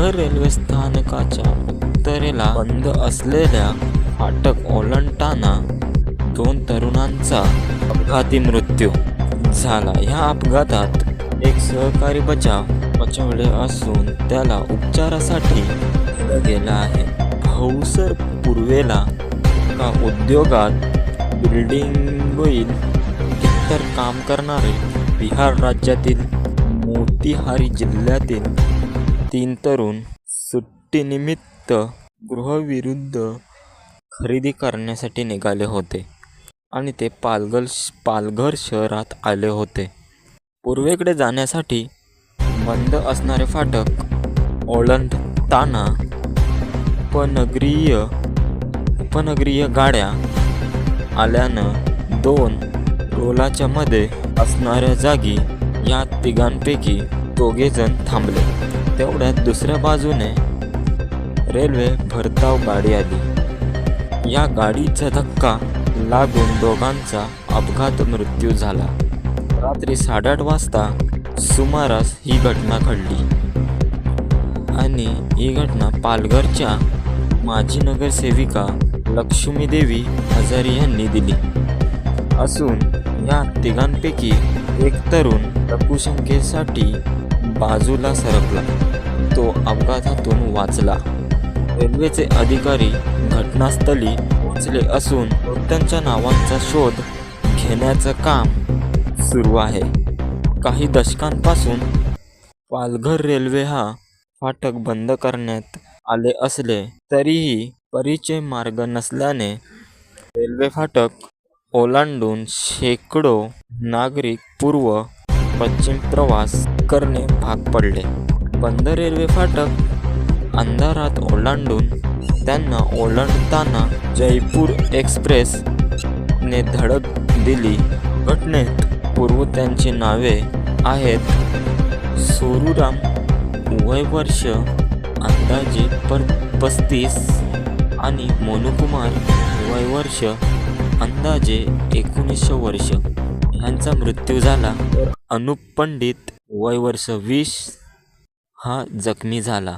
Palghar railway स्थानकाच्या उत्तरेला बंद असलेल्या फाटक ओलांडताना दोन तरुणांचा अपघाती मृत्यू झाला. ह्या अपघातात एक सहकारी बचाव बचावले असून त्याला उपचारासाठी गेला आहे. हौसर पूर्वेला एका उद्योगात बिल्डिंगोईल इतर काम करणारे बिहार राज्यातील मोतीहारी जिल्ह्यातील तीन तरुण सुट्टीनिमित्त गृहविरुद्ध खरेदी करण्यासाठी निघाले होते आणि ते पालघर पालघर शहरात आले होते. पूर्वेकडे जाण्यासाठी बंद असणारे फाटक ओलांडताना उपनगरीय उपनगरीय गाड्या आल्यानं दोन टोलाच्या मध्ये असणाऱ्या जागी या तिघांपैकी दोघेजण थांबले. तेवढ्यात दुसऱ्या बाजूने रेल्वे भरधाव गाडी आली. या गाडीचा धक्का लागून दोघांचा अपघात मृत्यू झाला. रात्री साडेआठ वाजता सुमारास ही घटना घडली. आणि ही घटना पालघरच्या माजी नगरसेविका लक्ष्मीदेवी हजारी यांनी दिली. असून या तिघांपैकी एक तरुण लघुशंकेसाठी बाजूला सरकला. वाचला. रेल्वेचे अधिकारी घटनास्थळी पोहोचले असून मृतांच्या नावांचा शोध घेण्याचं काम सुरू आहे. काही दशकांपासून पालघर रेल्वे हा फाटक बंद करण्यात आले असले तरीही परिचय मार्ग नसल्याने रेल्वे फाटक ओलांडून शेकडो नागरिक पूर्व पश्चिम प्रवास करणे भाग पडले. बंद रेल्वे फाटक अंधारात ओलांडून त्यांना ओलांडताना जयपूर एक्सप्रेसने धडक दिली. घटनेत पूर्व त्यांची नावे आहेत सोरूराम वय वर्ष अंदाजे पर पस्तीस आणि मोनुकुमार वय वर्ष अंदाजे एकोणीसशे वर्ष. ह्यांचा मृत्यू झाला. तर अनुप पंडित वय वर्ष वीस हा जखमी झाला.